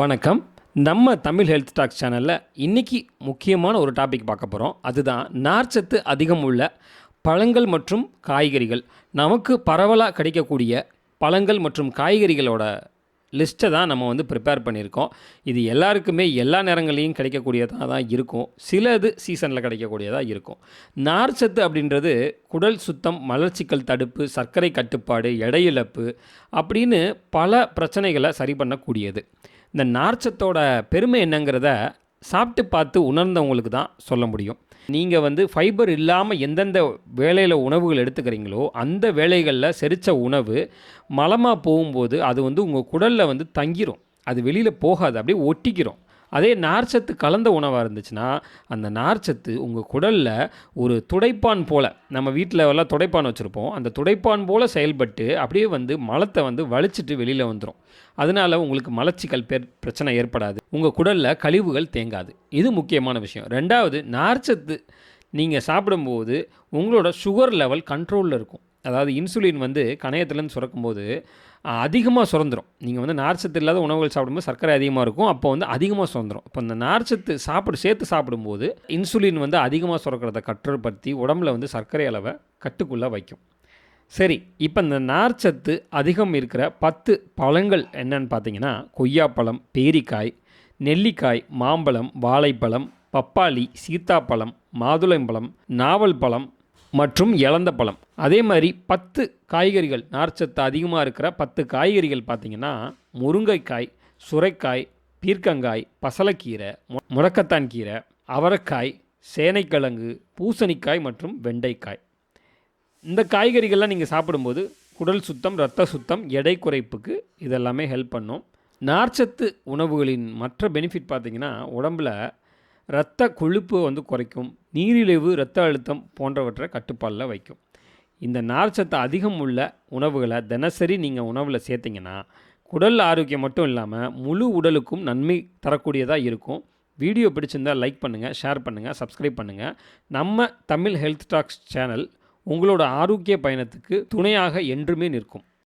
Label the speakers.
Speaker 1: வணக்கம். நம்ம Tamil health tax சேனலில் இன்றைக்கி முக்கியமான ஒரு டாபிக் பார்க்க போகிறோம் அதுதான் நார்ச்சத்து அதிகம் உள்ள பழங்கள் மற்றும் காய்கறிகள். நமக்கு பரவலாக கிடைக்கக்கூடிய பழங்கள் மற்றும் காய்கறிகளோட லிஸ்ட்டை தான் நம்ம வந்து ப்ரிப்பேர் பண்ணியிருக்கோம். இது எல்லாருக்குமே எல்லா நேரங்களையும் கிடைக்கக்கூடியதாக தான் இருக்கும். சிலது சீசனில் கிடைக்கக்கூடியதாக இருக்கும். நார்ச்சத்து அப்படின்றது குடல் சுத்தம் மலர்ச்சிக்கல் தடுப்பு சர்க்கரை கட்டுப்பாடு எடை இழப்பு அப்படின்னு பல பிரச்சனைகளை சரி பண்ணக்கூடியது. இந்த நார்ச்சத்தோட பெருமை என்னங்கிறத சாப்பிட்டு பார்த்து உணர்ந்தவங்களுக்கு தான் சொல்ல முடியும். நீங்கள் வந்து ஃபைபர் இல்லாமல் எந்தெந்த வேலையில் உணவுகள் எடுத்துக்கிறீங்களோ அந்த வேலைகளில் செரித்த உணவு மலமாக போகும்போது அது வந்து உங்கள் குடலில் வந்து தங்கிரும். அது வெளியில் போகாது அப்படியே ஒட்டிக்கிறோம் அதே நார்ச்சத்து கலந்த உணவாக இருந்துச்சுன்னா அந்த நார்ச்சத்து உங்கள் குடலில் ஒரு துடைப்பான் போல் நம்ம வீட்டில் எல்லாம் துடைப்பான் வச்சுருப்போம். அந்த துடைப்பான் போல் செயல்பட்டு அப்படியே வந்து மலத்தை வந்து வலிச்சிட்டு வெளியில் வந்துடும் அதனால உங்களுக்கு மலச்சிக்கல் பேர் பிரச்சனை ஏற்படாது. உங்கள் குடலில் கழிவுகள் தேங்காது. இது முக்கியமான விஷயம். ரெண்டாவது நார்ச்சத்து நீங்கள் சாப்பிடும்போது உங்களோட சுகர் லெவல் கண்ட்ரோலில் இருக்கும். அதாவது இன்சுலின் வந்து கணையத்துலேருந்து சுரக்கும்போது அதிகமாக சுரந்துரும். நீங்கள் வந்து நார்ச்சத்து இல்லாத உணவுகள் சாப்பிடும்போது சர்க்கரை அதிகமாக இருக்கும். அப்போ வந்து அதிகமாக சுரந்துடும் இப்போ இந்த நார்ச்சத்து சாப்பிடு சேர்த்து சாப்பிடும்போது இன்சுலின் வந்து அதிகமாக சுரக்கிறத கட்டுப்படுத்தி உடம்புல வந்து சர்க்கரை அளவை கட்டுக்குள்ளே வைக்கும். சரி இப்போ இந்த நார்ச்சத்து அதிகம் இருக்கிற பத்து பழங்கள் என்னன்னு பார்த்தீங்கன்னா கொய்யாப்பழம் பேரிக்காய் நெல்லிக்காய் மாம்பழம் வாழைப்பழம் பப்பாளி சீத்தாப்பழம் மாதுளம்பழம் நாவல் பழம் மற்றும் இழந்த பழம். அதே மாதிரி பத்து காய்கறிகள் நார்ச்சத்து அதிகமாக இருக்கிற பத்து காய்கறிகள் பார்த்திங்கன்னா முருங்கைக்காய் சுரைக்காய் பீர்க்கங்காய் பசலக்கீரை முடக்கத்தான் கீரை அவரைக்காய் சேனைக்கிழங்கு பூசணிக்காய் மற்றும் வெண்டைக்காய். இந்த காய்கறிகள்லாம் நீங்கள் சாப்பிடும்போது குடல் சுத்தம் இரத்த சுத்தம் எடை குறைப்புக்கு இதெல்லாமே ஹெல்ப் பண்ணும். நார்ச்சத்து உணவுகளின் மற்ற பெனிஃபிட் பார்த்தீங்கன்னா உடம்புல இரத்த கொழுப்பு வந்து குறைக்கும். நீரிழிவு இரத்த அழுத்தம் போன்றவற்றை கட்டுப்பாடில் வைக்கும். இந்த நார்ச்சத்து அதிகம் உள்ள உணவுகளை தினசரி நீங்கள் உணவில் சேர்த்திங்கன்னா குடல் ஆரோக்கியம் மட்டும் இல்லாமல் முழு உடலுக்கும் நன்மை தரக்கூடியதாக இருக்கும். வீடியோ பிடிச்சிருந்தால் லைக் பண்ணுங்கள் ஷேர் பண்ணுங்கள் சப்ஸ்கிரைப் பண்ணுங்கள் நம்ம தமிழ் ஹெல்த் டாக்ஸ் சேனல் உங்களோட ஆரோக்கிய பயணத்துக்கு துணையாக என்றுமே நிற்கும்.